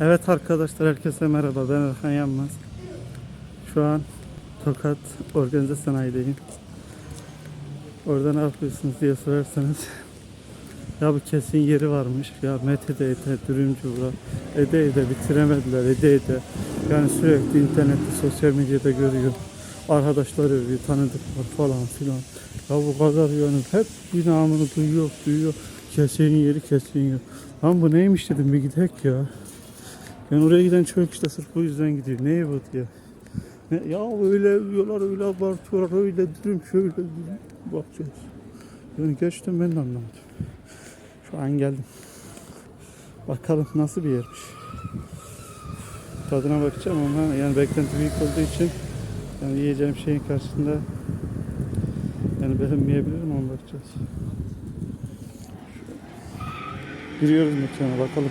Evet arkadaşlar herkese merhaba. Ben Erkan Yanmaz. Şu an Tokat Organize Sanayi'deyim. Orada ne yapıyorsunuz diye sorarsanız ya bu kesin yeri varmış ya Mete'de ede, dürümcü bura ede ede bitiremediler ede ede. Yani sürekli internette sosyal medyada görüyor arkadaşlar övüyor tanıdıklar falan filan. Ya bu kadar yani hep bir namını duyuyor duyuyor. Kesin yeri kesin yeri. Lan bu neymiş dedim bir gidek ya yani oraya giden çok işte sırf bu yüzden gidiyor. Neye diye. Ne, ya öyle övüyorlar, öyle abartıyorlar, öyle dürüm, şöyle dürüm. Bakacağız. Yani gerçekten ben de anlamadım. Şu an geldim. Bakalım nasıl bir yermiş. Tadına bakacağım ama yani beklenti büyük olduğu için yani yiyeceğim şeyin karşısında yani beğenmeyebilirim ama bakacağız. Giriyoruz mekana bakalım.